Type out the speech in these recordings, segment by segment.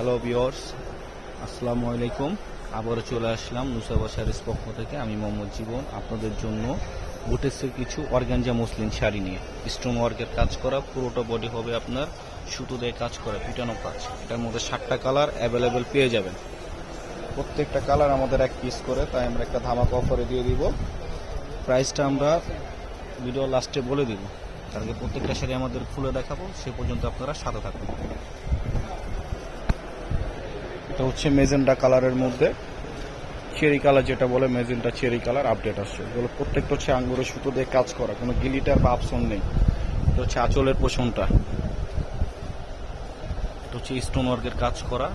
Hello বিয়র্স আসসালামু আলাইকুম আবারও চলে আসলাম নুসাবা শাড়ির পক্ষ থেকে। আমি মোহাম্মদ জীবন, আপনাদের জন্য বুটেক্সের কিছু অর্গানজা মুসলিম শাড়ি নিয়ে। স্টোন ওয়ার্কের কাজ করা, পুরোটা বডি হবে আপনার সুতো দিয়ে কাজ করা, পিটানো কাজ। এটার মধ্যে সাতটা কালার অ্যাভেলেবেল পেয়ে যাবেন। প্রত্যেকটা কালার আমাদের এক পিস করে, তাই আমরা একটা ধামাকা অফারে দিয়ে দিব। প্রাইসটা আমরা ভিডিও লাস্টে বলে দিব। তার আগে প্রত্যেকটা শাড়ি আমাদের খুলে দেখাবো, সে পর্যন্ত আপনারা সাথে থাকবেন। এটা হচ্ছে মেজেন্টা কালারের মধ্যে। চেরি কালার যেটা বলে, মেজেন্টা চেরি কালার আপডেট আসছে। এগুলো প্রত্যেকটা হচ্ছে আঙ্গুরের সুতো দিয়ে কাজ করা, কোনো গিলিটার বা আপসন নেই। এটা হচ্ছে আঁচলের পোষণটা। এটা হচ্ছে স্টোন ওয়ার্কের কাজ করা।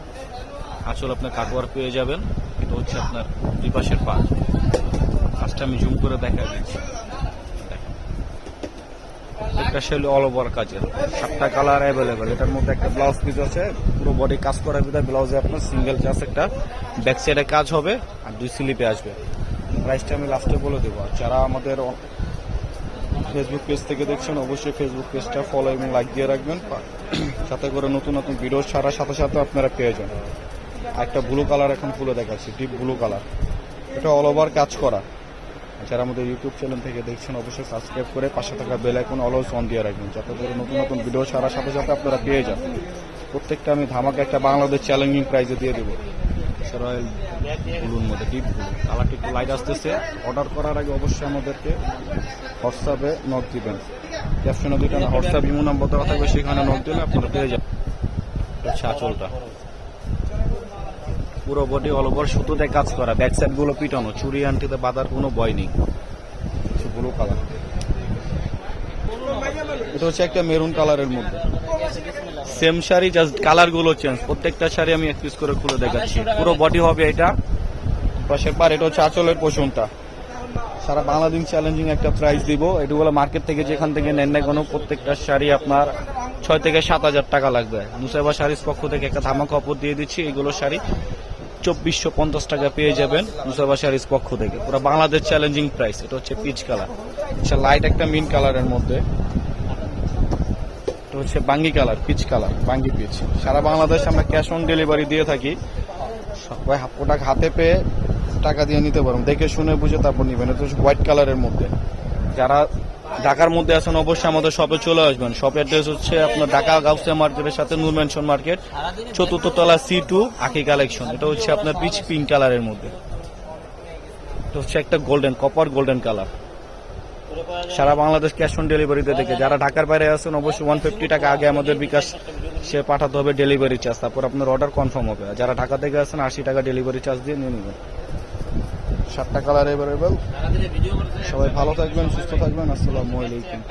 আঁচল আপনার কাটোয়ার পেয়ে যাবেন। এটা হচ্ছে আপনার দুই পাশের পা। কাজটা আমি জুম করে দেখা দিচ্ছি। একটা সেল অল ওভার কাজের সাতটা কালার অ্যাভেলেবেল এটার মধ্যে একটা ব্লাউজ পিস আছে। পুরো বডি কাজ করার ভিতরে ব্লাউজে আপনার সিঙ্গেল চাষ একটা ব্যাক সাইডে কাজ হবে আর দুই স্লিপে আসবে। প্রাইসটা আমি লাস্টে বলে দেবো। যারা আমাদের ফেসবুক পেজ থেকে দেখছেন, অবশ্যই ফেসবুক পেজটা ফলো এবং লাইক দিয়ে রাখবেন। সাথে করে নতুন নতুন ভিডিও ছাড়ার সাথে সাথে আপনারা পেয়ে যান। একটা ব্লু কালার এখন খুলে দেখাচ্ছি ডিপ ব্লু কালার এটা অল ওভার কাজ করা। যারা আমাদের ইউটিউব চ্যানেল থেকে দেখছেন, অবশ্যই সাবস্ক্রাইব করে পাশে থাকা বেল আইকন অলওয়েজ অন দিয়ে রাখবেন, যাতে করে নতুন নতুন ভিডিও ছাড়ার সাথে সাথে আপনারা পেয়ে যান। প্রত্যেকটা আমি ধামাকে একটা বাংলাদেশ চ্যালেঞ্জিং প্রাইজে দিয়ে দেবো। রয়্যাল ব্লুর মধ্যে ডিপ ব্লু কালারটি একটু লাইট আসতেছে। অর্ডার করার আগে অবশ্যই আমাদেরকে হোয়াটসঅ্যাপে নক দিবেন। ক্যাপশনে দুইটা হোয়াটসঅ্যাপ ইমো নাম্বার দেওয়া থাকবে, সেখানে নক দিলে আপনারা পেয়ে এটা হচ্ছে আঁচলটা। পুরো বডি অল ওভার সুতোতে কাজ করা ব্যাক সাইডগুলো পিটানো চুরি আন্টিতে বাঁধার কোনো ভয় নেই। ব্লু কালার এটা হচ্ছে একটা মেরুন কালারের মধ্যে। সেম শাড়ি জাস্ট কালারগুলো চেঞ্জ প্রত্যেকটা শাড়ি আমি এক পিস করে খুলে দেখাচ্ছি। পুরো বডি হবে এটা। পাশে পার এটা হচ্ছে আঁচলের পোষণটা। সারা বাংলাদেশ চ্যালেঞ্জিং একটা প্রাইস দিব। এগুলো মার্কেট থেকে যেখান থেকে নেন না কোনো প্রত্যেকটা শাড়ি আপনার ছয় থেকে সাত হাজার টাকা লাগবে। মুসাইবা শাড়ির পক্ষ থেকে একটা ধামাকা অফার দিয়ে দিচ্ছি। এগুলো শাড়ি চব্বিশশো পঞ্চাশ টাকা পেয়ে যাবেন মুসাইবা শাড়ির পক্ষ থেকে। পুরো বাংলাদেশ চ্যালেঞ্জিং প্রাইস এটা হচ্ছে পিচ কালার আচ্ছা লাইট একটা মিন কালারের মধ্যে। এটা হচ্ছে বাঙ্গি কালার পিচ কালার বাঙ্গি পিচ সারা বাংলাদেশ আমরা ক্যাশ অন ডেলিভারি দিয়ে থাকি। সবাই প্রোডাক্ট হাতে পেয়ে টাকা দিয়ে নিতে পারবেন দেখে শুনে বুঝে তারপর নেবেন। এটা হচ্ছে হোয়াইট কালারের মধ্যে। যারা ঢাকার মধ্যে আছেন, অবশ্যই আমাদের শপে চলে আসবেন। শপ অ্যাড্রেস হচ্ছে আপনার ঢাকা গাউসিয়া মার্কেটের সাথে নূর মেনশন মার্কেট, চতুর্থ তলা সি টু আকি কালেকশন এটা হচ্ছে আপনার পিচ পিঙ্ক কালারের মধ্যে। এটা হচ্ছে একটা গোল্ডেন কপার গোল্ডেন কালার সারা বাংলাদেশ ক্যাশ অন ডেলিভারিতে দেখে। যারা ঢাকার বাইরে আছেন, অবশ্যই ওয়ান ফিফটি টাকা আগে আমাদের বিকাশ সে পাঠাতে হবে ডেলিভারি চার্জ তারপর আপনার অর্ডার কনফার্ম হবে। যারা ঢাকা থেকে আছেন, আশি টাকা ডেলিভারি চার্জ দিয়ে নিয়ে নেবেন। সাতটা কালার অ্যাভেলেবেল সবাই ভালো থাকবেন সুস্থ থাকবেন আসসালামু আলাইকুম।